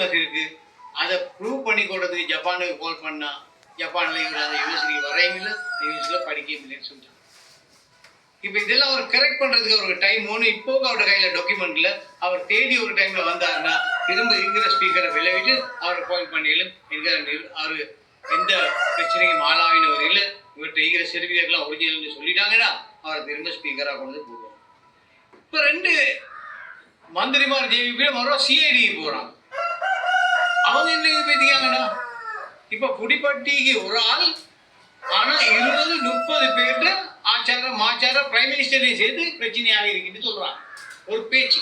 Usefulness இருக்கு. அதை prove பண்ணி கொடுறதுக்கு ஜப்பானுக்கு கால் பண்ணா ஜப்பான்ல இவர் அந்த யூனிவர்சிட்டி வரையில யூனிவர்சிட்டியில் படிக்க முடியலன்னு சொல்லிட்டாங்க இப்போ இதெல்லாம் அவர் கரெக்ட் பண்றதுக்கு அவருக்கு டைம் ஒன்று இப்போ அவரோட கையில் டாக்குமெண்ட்ல அவர் தேடி ஒரு டைம்ல வந்தாருன்னா திரும்ப இருக்கிற ஸ்பீக்கரை விளைவிட்டு அவரை பாயிண்ட் பண்ணிடலும். இருக்கிற அவர் அவரு எந்த பிரச்சனையும் ஆளாவினவர் இல்லை. இவர்கிட்ட இருக்கிற சர்டிஃபிகேட்லாம் ஒரிஜினல்னு சொல்லிட்டாங்கன்னா அவரை திரும்ப ஸ்பீக்கராக கொண்டு வந்து போடுவோம் இப்போ ரெண்டு மந்திரிமார் ஜேவிபி மறுபடியும் சிஐடி போகிறாங்க அவங்க என்ன பேசிக்காங்கண்ணா இப்ப புடிப்பட்டிக்கு ஒரு ஆள் ஆனா இருபது முப்பது பேர்கிட்ட ஆச்சாரம் ஆச்சாரம் பிரைம் மினிஸ்டரையும் சேர்த்து பிரச்சனையாக இருக்குன்னு சொல்றாங்க ஒரு பேச்சு.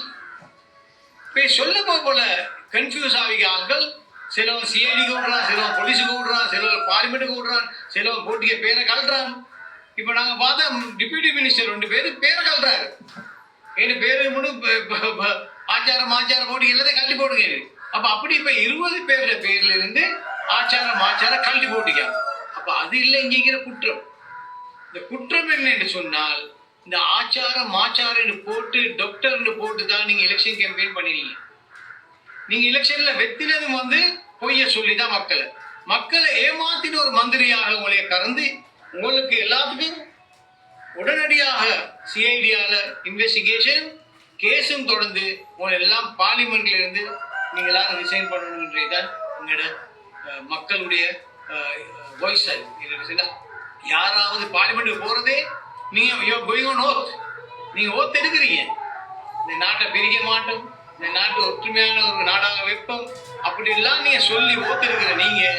இப்போ சொல்ல போல கன்ஃபியூஸ் ஆகிக்க ஆட்கள் சிலவன் சிஐடிக்கு விடுறான் சிலவன் போலீஸுக்கு விடுறான் சிலவன் பார்லிமெண்ட்டுக்கு விடுறான் சிலவன் போட்டிக்கு பேரை கழட்டுறான். இப்போ நாங்கள் பார்த்தா டிப்யூட்டி மினிஸ்டர் ரெண்டு பேர் பேரை கழட்டுறாரு. என் பேரு முழு ஆச்சாரம் ஆச்சாரம் போட்டு எல்லாத்தையும் கழட்டி போடுங்க அப்ப அப்படி இப்ப இருபது பேர்ல பேர்ல இருந்து ஆச்சாரம் ஆச்சாரம் கழட்டி போட்டுக்காங்க அப்ப அது இல்லை இங்கிற குற்றம். இந்த குற்றம் என்னன்னு சொன்னால் இந்த ஆச்சாரம் ஆச்சாரன்னு போட்டு டாக்டர்னு போட்டு தான் நீங்க எலெக்ஷன் கேம்பெயின் பண்ணிருக்கீங்க நீங்க எலெக்ஷன்ல வெத்தினதும் வந்து பொய்ய சொல்லிதான் மக்களை. மக்களை ஏமாத்திட்டு ஒரு மந்திரியாக உங்களை கறந்து உங்களுக்கு எல்லாத்துக்கும் உடனடியாக சிஐடியால இன்வெஸ்டிகேஷன் கேஸும் தொடர்ந்து உங்களை எல்லாம் பார்லிமெண்ட்ல இருந்து நீங்களாக எல்லாரும் ரிசைன் பண்ணணுன்றதுதான் உங்களோட மக்களுடைய வாய்ஸ் யாராவது பார்லிமெண்ட்டுக்கு போகிறதே நீங்கள் கோயிங் ஆன் ஓத் நீங்கள் ஓத் எடுக்கிறீங்க. இந்த நாட்டை பிரிக்க மாட்டோம். இந்த நாட்டு ஒற்றுமையான ஒரு நாடாக வைப்போம். அப்படி எல்லாம் நீங்கள் சொல்லி ஓத்திருக்கிற நீங்கள்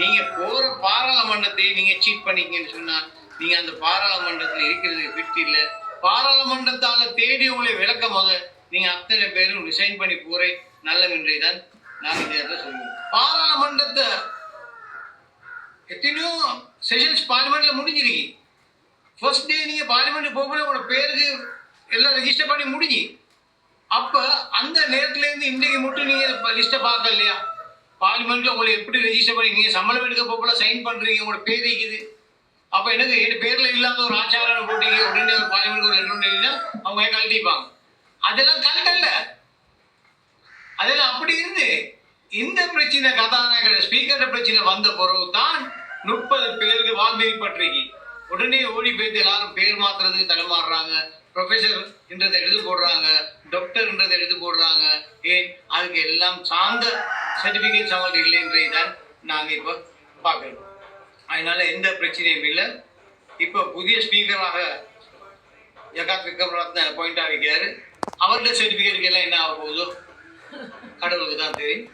நீங்கள் போகிற பாராளுமன்றத்தை நீங்கள் சீட் பண்ணிக்கன்னு சொன்னால் நீங்கள் அந்த பாராளுமன்றத்தில் இருக்கிறது விட்டு இல்லை பாராளுமன்றத்தால் தேடி உங்களை விளக்கமாக நீங்கள் அத்தனை பேரும் ரிசைன் பண்ணி போறே நல்ல தான் நான் இந்த இடத்துல சொல்லுவேன் பாராளுமன்றத்தை எத்தனையோ செஷன்ஸ் பார்லிமெண்ட்ல முடிஞ்சிருக்கு. ஃபர்ஸ்ட் டே நீங்க பார்லிமெண்ட் போகல உங்களோட பேருக்கு எல்லாம் ரெஜிஸ்டர் பண்ணி முடிஞ்சு. அப்ப அந்த நேரத்துல இருந்து இன்றைக்கு மட்டும் நீங்க லிஸ்ட்டை பார்க்க இல்லையா? பார்லிமெண்ட்ல உங்களை எப்படி ரெஜிஸ்டர் பண்ணி நீங்க சம்பளம் எடுக்க போகல சைன் பண்றீங்க உங்களோட பேர் இருக்குது அப்ப எனக்கு என் பேர்ல இல்லாத ஒரு ஆச்சாரம் போட்டீங்க அப்படின்னு பார்லிமெண்ட் ஒரு ரெண்டு எழுதினா அவங்க கழட்டிப்பாங்க. அதெல்லாம் கழட்டல அதில் அப்படி இருந்து இந்த பிரச்சனை கதாநாயகர் ஸ்பீக்கர் பிரச்சனை வந்த பிறகு தான் முப்பது பேருக்கு வால்மீகி பற்றிக்கு. உடனே ஓடி போயிட்டு எல்லாரும் பேர் மாத்துறதுக்கு தடுமாறுறாங்க. ப்ரொஃபஸர் என்றதை எடுத்து போடுறாங்க. டாக்டர்ன்றதை எடுத்து போடுறாங்க. ஏன்? அதுக்கு எல்லாம் சார்ந்த சர்டிஃபிகேட்ஸ் அவங்களுக்கு இல்லைன்றதை தான் நாங்கள் இப்போ பார்க்குறோம். அதனால எந்த பிரச்சனையும் இல்லை. இப்போ புதிய ஸ்பீக்கராக ஜகாத் விக்ரமரத்ன அப்பாயிண்ட் ஆகிக்கிறாரு அவருடைய சர்டிஃபிகேட்டுக்கு எல்லாம் என்ன ஆக போகுதோ கடவுளுக்கு தான் தெரியும்